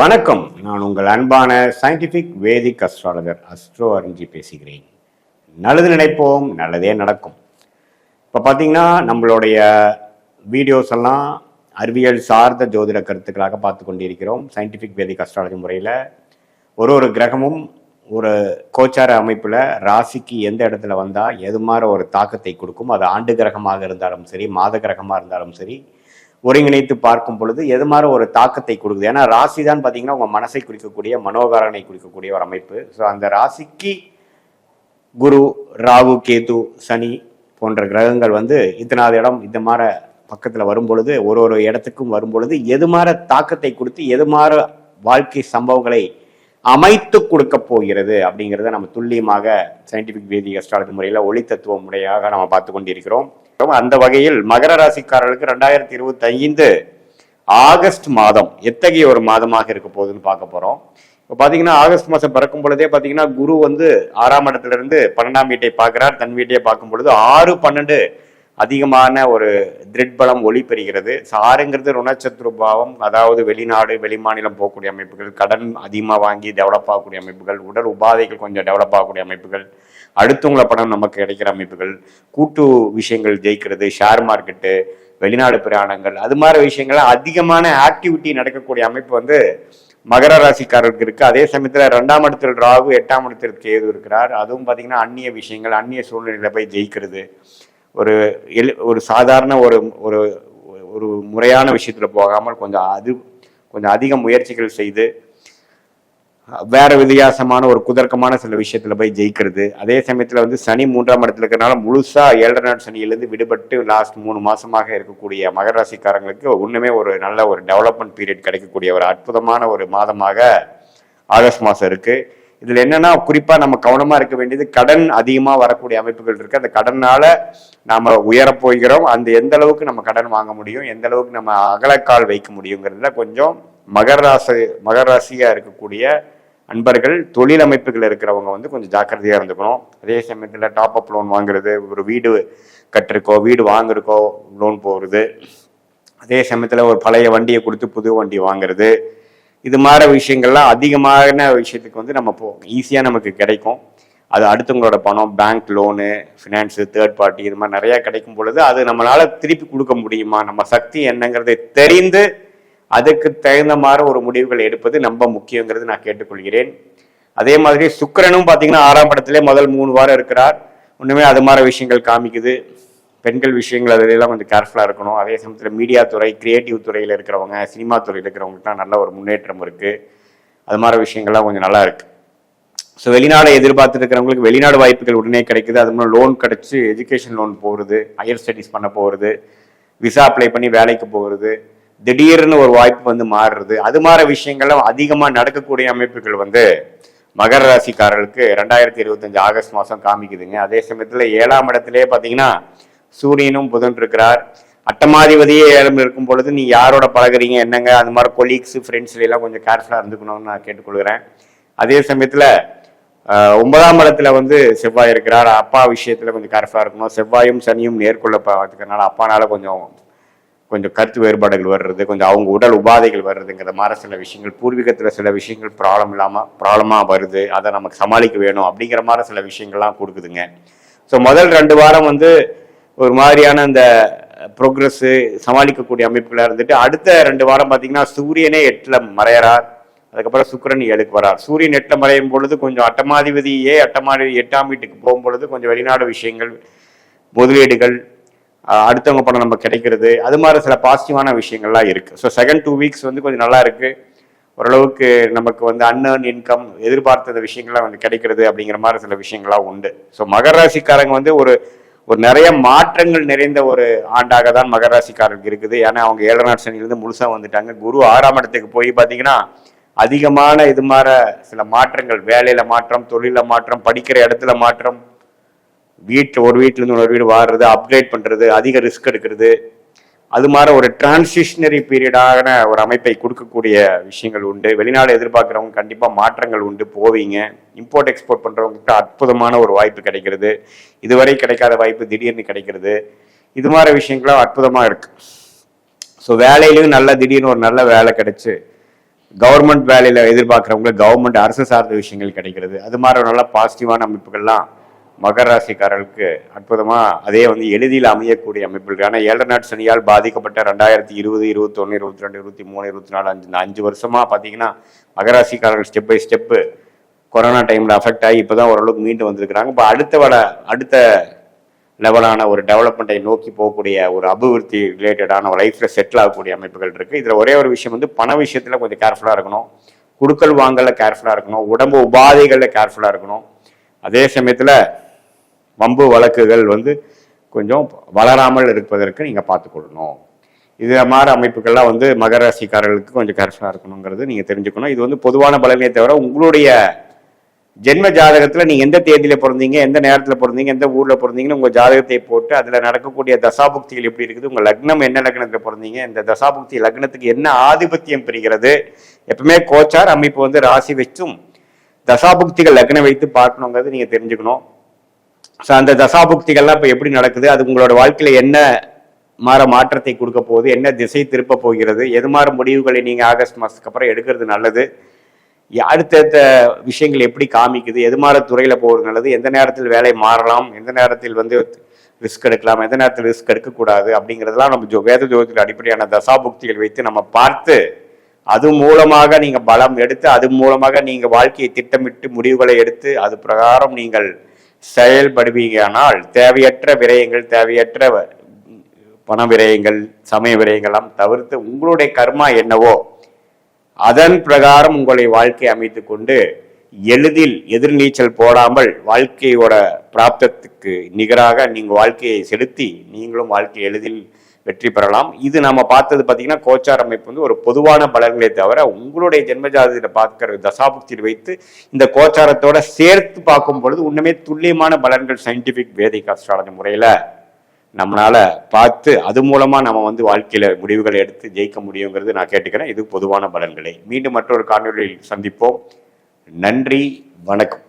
வணக்கம். நான் உங்கள் அன்பான சயின்டிபிக் வேதிக் அஸ்ட்ராலஜர் அஸ்ட்ரோ அறிஞ்சி பேசுகிறேன். நல்லது நினைப்போம் நல்லதே நடக்கும். இப்போ பார்த்தீங்கன்னா நம்மளுடைய வீடியோஸ் எல்லாம் அறிவியல் சார்ந்த ஜோதிட கருத்துக்களாக பார்த்து கொண்டிருக்கிறோம். சயின்டிஃபிக் வேதிக் அஸ்ட்ராலஜி முறையில் ஒரு ஒரு கிரகமும் ஒரு கோச்சார அமைப்பில் ராசிக்கு எந்த இடத்துல வந்தால் எது மாதிரி ஒரு தாக்கத்தை கொடுக்கும்? அது ஆண்டு கிரகமாக இருந்தாலும் சரி மாத கிரகமாக இருந்தாலும் சரி ஒருங்கிணைத்து பார்க்கும் பொழுது எது மாதிரி ஒரு தாக்கத்தை கொடுக்குது? ஏன்னா ராசி தான் பார்த்தீங்கன்னா உங்கள் மனசை குறிக்கக்கூடிய மனோகாரனை குறிக்கக்கூடிய ஒரு அமைப்பு. ஸோ அந்த ராசிக்கு குரு ராகு கேது சனி போன்ற கிரகங்கள் வந்து இத்தனாவது இடம் இந்த மாதிரி பக்கத்தில் வரும் பொழுது ஒரு ஒரு இடத்துக்கும் வரும்பொழுது எது மாதிரி தாக்கத்தை கொடுத்து எது மாதிரி வாழ்க்கை சம்பவங்களை அமைத்து கொடுக்க போகிறது அப்படிங்கிறத நம்ம துல்லியமாக சயின்டிபிக் வேதி அஸ்ட்ராலஜி முறையில் ஒளி தத்துவ முறையாக நம்ம பார்த்து கொண்டிருக்கிறோம். அந்த வகையில் மகர ராசிக்காரர்களுக்கு ரெண்டாயிரத்தி இருபத்தி ஐந்து ஆகஸ்ட் மாதம் எத்தகைய ஒரு மாதமாக இருக்க போகுதுன்னு பார்க்க போகிறோம் இப்போ பார்த்தீங்கன்னா ஆகஸ்ட் மாதம் பிறக்கும் பொழுதே பார்த்தீங்கன்னா குரு வந்து ஆறாம் இடத்துல இருந்து பன்னெண்டாம் வீட்டை பார்க்கிறார். தன் வீட்டையை பார்க்கும் பொழுது ஆறு பன்னெண்டு அதிகமான ஒரு திரிட்பலம் ஒளிபெறுகிறது. சாருங்கிறது ஆறுங்கிறது ருணச்சத்ரு பாவம் அதாவது வெளிநாடு வெளிமாநிலம் போகக்கூடிய அமைப்புகள் கடன் அதிகமாக வாங்கி டெவலப் ஆகக்கூடிய அமைப்புகள் உடல் உபாதைகள் கொஞ்சம் டெவலப் ஆகக்கூடிய அமைப்புகள் அடுத்தவங்கள பணம் நமக்கு கிடைக்கிற அமைப்புகள் கூட்டு விஷயங்கள் ஜெயிக்கிறது ஷேர் மார்க்கெட்டு வெளிநாடு பிரயாணங்கள் அது மாதிரி விஷயங்கள் அதிகமான ஆக்டிவிட்டி நடக்கக்கூடிய அமைப்பு வந்து மகர ராசிக்காரருக்கு இருக்கு. அதே சமயத்தில் ரெண்டாம் இடத்தில் ராகு எட்டாம் இடத்தில் கேது இருக்கிறார். அதுவும் பார்த்தீங்கன்னா அந்நிய விஷயங்கள் அந்நிய சூழ்நிலையில போய் ஜெயிக்கிறது. ஒரு எளி ஒரு சாதாரண ஒரு ஒரு ஒரு முறையான விஷயத்தில் போகாமல் கொஞ்சம் அது கொஞ்சம் அதிக முயற்சிகள் செய்து வேற வித்தியாசமான ஒரு குதர்க்கமான சில விஷயத்துல போய் ஜெயிக்கிறது. அதே சமயத்துல வந்து சனி மூன்றாம் இடத்துல இருக்கிறனால முழுசா ஏழரை நாள் சனியிலிருந்து விடுபட்டு லாஸ்ட் மூணு மாசமாக இருக்கக்கூடிய மகர ராசிக்காரங்களுக்கு ஒண்ணுமே ஒரு நல்ல ஒரு டெவலப்மெண்ட் பீரியட் கிடைக்கக்கூடிய ஒரு அற்புதமான ஒரு மாதமாக ஆகஸ்ட் மாசம் இருக்கு. இதுல என்னன்னா குறிப்பா நம்ம கவனமா இருக்க வேண்டியது கடன் அதிகமா வரக்கூடிய அமைப்புகள் இருக்கு. அந்த கடனால நாம உயரப்போகிறோம் அந்த எந்த அளவுக்கு நம்ம கடன் வாங்க முடியும் எந்த அளவுக்கு நம்ம அகலக்கால் வைக்க முடியுங்கிறதுல கொஞ்சம் மகர ராசி மகர ராசியாக இருக்கக்கூடிய அன்பர்கள் தொழில் அமைப்புகள் இருக்கிறவங்க வந்து கொஞ்சம் ஜாக்கிரதையா இருந்துக்கணும். அதே சமயத்தில் டாப் அப் லோன் வாங்குறது ஒரு வீடு கட்டிருக்கோ வீடு வாங்குறக்கோ லோன் போகிறது அதே சமயத்தில் ஒரு பழைய வண்டியை கொடுத்து புது வண்டி வாங்குறது. இது மாதிரி விஷயங்கள்லாம் அதிகமான விஷயத்துக்கு வந்து நம்ம போ ஈஸியாக நமக்கு கிடைக்கும். அது அடுத்தவங்களோட பணம் bank loan finance third party இது மாதிரி நிறையா கிடைக்கும் பொழுது அது நம்மளால் திருப்பி கொடுக்க முடியுமா? நம்ம சக்தி என்னங்கிறதை தெரிந்து அதுக்கு தகுந்த மாதிரி ஒரு முடிவுகள் எடுப்பது ரொம்ப முக்கியங்கிறது நான் கேட்டுக்கொள்கிறேன். அதே மாதிரி சுக்கிரனும் பார்த்தீங்கன்னா ஆறாம் படத்திலே முதல் மூணு வாரம் இருக்கிறார். ஒன்றுமே அது மாதிரி விஷயங்கள் காமிக்குது. பெண்கள் விஷயங்கள் அதிலெல்லாம் கொஞ்சம் கேர்ஃபுல்லாக இருக்கணும். அதே சமயத்தில் மீடியா துறை கிரியேட்டிவ் துறையில் இருக்கிறவங்க சினிமா துறையில் இருக்கிறவங்களுக்குலாம் நல்ல ஒரு முன்னேற்றம் இருக்குது அது மாதிரி விஷயங்கள்லாம் கொஞ்சம் நல்லா இருக்குது ஸோ வெளிநாடு எதிர்பார்த்துட்டு இருக்கிறவங்களுக்கு வெளிநாடு வாய்ப்புகள் உடனே கிடைக்குது. அது மாதிரி லோன் கிடைச்சி எஜுகேஷன் லோன் போகிறது ஹையர் ஸ்டடீஸ் பண்ண போகிறது விசா அப்ளை பண்ணி வேலைக்கு போகிறது திடீர்னு ஒரு வாய்ப்பு வந்து மாறுறது. அது மாதிரி விஷயங்கள்லாம் அதிகமாக நடக்கக்கூடிய அமைப்புகள் வந்து மகர ராசிக்காரர்களுக்கு ரெண்டாயிரத்தி இருபத்தஞ்சு ஆகஸ்ட் மாதம் காமிக்குதுங்க. அதே சமயத்தில் ஏழாம் இடத்துலேயே பார்த்தீங்கன்னா சூரியனும் புதன் இருக்கிறார். அட்டமாதிபதியே ஏழம் இருக்கும் பொழுது நீ யாரோட பழகுறீங்க என்னங்க? அந்த மாதிரி கொலீக்ஸ் ஃப்ரெண்ட்ஸ் எல்லாம் கொஞ்சம் கேர்ஃபுல்லாக இருந்துக்கணும்னு நான் கேட்டுக்கொள்கிறேன். அதே சமயத்தில் ஒன்பதாம் இடத்துல வந்து செவ்வாய் இருக்கிறார். அப்பா விஷயத்தில் கொஞ்சம் கேர்ஃபுல்லாக இருக்கணும். செவ்வாயும் சனியும் நேர்கொள்ள பார்த்துக்கிறனால அப்பானால கொஞ்சம் கொஞ்சம் கருத்து வேறுபாடுகள் வர்றது கொஞ்சம் அவங்க உடல் உபாதைகள் வர்றதுங்கிற மாதிரி சில விஷயங்கள் பூர்வீகத்தில் சில விஷயங்கள் ப்ராப்ளம் இல்லாமல் ப்ராப்ளமாக வருது. அதை நமக்கு சமாளிக்க வேணும் அப்படிங்கிற மாதிரி சில விஷயங்கள்லாம் கொடுக்குதுங்க. ஸோ முதல் ரெண்டு வாரம் வந்து ஒரு மாதிரியான அந்த ப்ரோக்ரஸ்ஸு சமாளிக்கக்கூடிய அமைப்புகளாக இருந்துட்டு அடுத்த ரெண்டு வாரம் பார்த்தீங்கன்னா சூரியனே எட்டில் மறையறார். அதுக்கப்புறம் சுக்கரன் ஏழுக்கு வரார். சூரியன் எட்டில் மறையும் பொழுது கொஞ்சம் அட்டமாதிபதியே அட்டமாதி எட்டாம் வீட்டுக்கு போகும் பொழுது கொஞ்சம் வெளிநாடு விஷயங்கள் முதலீடுகள் அடுத்தவங்க பணம் நம்ம கிடைக்கிறது அது மாதிரி சில பாசிட்டிவான விஷயங்கள்லாம் இருக்குது ஸோ செகண்ட் டூ வீக்ஸ் வந்து கொஞ்சம் நல்லா இருக்குது ஓரளவுக்கு நமக்கு வந்து அன்னர்ன் இன்கம் எதிர்பார்த்த விஷயங்கள்லாம் வந்து கிடைக்கிறது அப்படிங்கிற மாதிரி சில விஷயங்கள்லாம் உண்டு. ஸோ மகர ராசிக்காரங்க வந்து ஒரு ஒரு நிறைய மாற்றங்கள் நிறைந்த ஒரு ஆண்டாக தான் மகர ராசிக்காரருக்கு இருக்குது. ஏன்னா அவங்க ஏழநாட் நாள் சனிலேருந்து முழுசாக வந்துட்டாங்க. குரு ஆறாம் இடத்துக்கு போய் பார்த்தீங்கன்னா அதிகமான இது மாற சில மாற்றங்கள். வேலையில மாற்றம் தொழிலில் மாற்றம் படிக்கிற இடத்துல மாற்றம். வீட்டில் ஒரு வீட்டிலேருந்து ஒரு வீடு வாடுறது அப்கிரேட் பண்ணுறது அதிக ரிஸ்க் எடுக்கிறது. அது மாதிரி ஒரு டிரான்சிஷனரி பீரியடான ஒரு அமைப்பை கொடுக்கக்கூடிய விஷயங்கள் உண்டு. வெளிநாடு எதிர்பார்க்குறவங்க கண்டிப்பாக மாற்றங்கள் உண்டு. போவீங்க. இம்போர்ட் எக்ஸ்போர்ட் பண்ணுறவங்ககிட்ட அற்புதமான ஒரு வாய்ப்பு கிடைக்கிறது. இதுவரை கிடைக்காத வாய்ப்பு திடீர்னு கிடைக்கிறது. இது மாதிரி விஷயங்களும் அற்புதமாக இருக்கு. ஸோ வேலையிலையும் நல்ல திடீர்னு ஒரு நல்ல வேலை கிடைச்சு கவர்மெண்ட் வேலையில் எதிர்பார்க்குறவங்களுக்கு கவர்மெண்ட் அரசு சார்ந்த விஷயங்கள் கிடைக்கிறது. அது மாதிரி நல்ல பாசிட்டிவான அமைப்புகள்லாம் மகர ராசிக்காரர்களுக்கு அற்புதமாக அதே வந்து எளிதில் அமையக்கூடிய அமைப்புகள். ஏன்னா ஏழரை நாட்டு சனியால் பாதிக்கப்பட்ட ரெண்டாயிரத்தி இருபது இருபத்தொன்று இருபத்தி ரெண்டு இருபத்தி மூணு இருபத்தி நாலு அஞ்சு இந்த அஞ்சு வருஷமாக பார்த்தீங்கன்னா மகராசிக்காரர்கள் ஸ்டெப் பை ஸ்டெப்பு கொரோனா டைமில் அஃபெக்ட் ஆகி இப்போ தான் ஓரளவுக்கு மீண்டு வந்திருக்கிறாங்க. இப்போ அடுத்த வட அடுத்த லெவலான ஒரு டெவலப்மெண்ட்டை நோக்கி போகக்கூடிய ஒரு அபிவிருத்தி ரிலேட்டடான ஒரு லைஃப்பில் செட்டில் ஆகக்கூடிய அமைப்புகள் இருக்குது இதில் ஒரே ஒரு விஷயம் வந்து பண விஷயத்தில் கொஞ்சம் கேர்ஃபுல்லாக இருக்கணும். குடுக்கல் வாங்கல கேர்ஃபுல்லாக இருக்கணும். உடம்பு உபாதைகளில் கேர்ஃபுல்லாக இருக்கணும். அதே சமயத்தில் வம்பு வழக்குகள் வந்து கொஞ்சம் வளராமல் இருப்பதற்கு நீங்கள் பார்த்துக்கொள்ளணும். இது மாதிரி அமைப்புகள்லாம் வந்து மகர ராசிக்காரர்களுக்கு கொஞ்சம் கேர்ஃபுல்லாக இருக்கணுங்கிறது நீங்கள் தெரிஞ்சுக்கணும். இது வந்து பொதுவான பலனே தவிர உங்களுடைய ஜென்ம ஜாதகத்தில் நீங்கள் எந்த தேதியில் பிறந்தீங்க எந்த நேரத்தில் பிறந்தீங்க எந்த ஊரில் பிறந்தீங்கன்னு உங்கள் ஜாதகத்தை போட்டு அதில் நடக்கக்கூடிய தசாபுக்திகள் எப்படி இருக்குது உங்கள் லக்னம் என்ன லக்னத்தில் பிறந்தீங்க இந்த தசாபுக்தி லக்னத்துக்கு என்ன ஆதிபத்தியம் பெறுகிறது எப்பவுமே கோச்சார் அமைப்பு வந்து ராசி வச்சும் தசாபுக்திகள் லக்னம் வைத்து பார்க்கணுங்கிறது நீங்கள் தெரிஞ்சுக்கணும். ஸோ அந்த தசாபுக்திகள்லாம் இப்போ எப்படி நடக்குது? அது உங்களோட வாழ்க்கையில் என்ன மாற மாற்றத்தை கொடுக்க போகுது? என்ன திசை திருப்ப போகிறது? எது மாதிரி முடிவுகளை நீங்கள் ஆகஸ்ட் மாதத்துக்கு அப்புறம் எடுக்கிறது நல்லது? அடுத்தடுத்த விஷயங்கள் எப்படி காமிக்குது? எது மாதிரி துறையில் போகிறது நல்லது? எந்த நேரத்தில் வேலை மாறலாம்? எந்த நேரத்தில் வந்து ரிஸ்க் எடுக்கலாம்? எந்த நேரத்தில் ரிஸ்க் எடுக்கக்கூடாது? அப்படிங்கிறதெல்லாம் நம்ம ஜோ வேத ஜோதிட அடிப்படையான தசாபுக்திகள் வைத்து நம்ம பார்த்து அது மூலமாக நீங்கள் பலம் எடுத்து அது மூலமாக நீங்கள் வாழ்க்கையை திட்டமிட்டு முடிவுகளை எடுத்து அது பிரகாரம் நீங்கள் செயல்படுவீங்கனால் தேவையற்ற விரயங்கள் தேவையற்ற பண விரயங்கள் சமய விரயங்கள்லாம் தவிர்த்து உங்களுடைய கர்மா என்னவோ அதன் பிரகாரம் உங்களை வாழ்க்கை அமைத்து கொண்டு எளிதில் எதிர்நீச்சல் போடாமல் வாழ்க்கையோட பிராப்தத்துக்கு நிகராக நீங்கள் வாழ்க்கையை செலுத்தி நீங்களும் வாழ்க்கை எளிதில் வெற்றி பெறலாம். இது நம்ம பார்த்தது பார்த்தீங்கன்னா கோச்சார் அமைப்பு வந்து ஒரு பொதுவான பலன்களே தவிர உங்களுடைய ஜென்மஜாதத்தில் பார்க்கிற தசாபுக்தியில் வைத்து இந்த கோச்சாரத்தோட சேர்த்து பார்க்கும் பொழுது உண்மையே துல்லியமான பலன்கள் சயின்டிபிக் வேதிக் அஸ்ட்ராலஜி முறையில் நம்மளால பார்த்து அது மூலமா நம்ம வந்து வாழ்க்கையில முடிவுகளை எடுத்து ஜெயிக்க முடியுங்கிறது நான் கேட்டுக்கிறேன். இது பொதுவான பலன்களை. மீண்டும் மற்றொரு காணொலியில் சந்திப்போம். நன்றி வணக்கம்.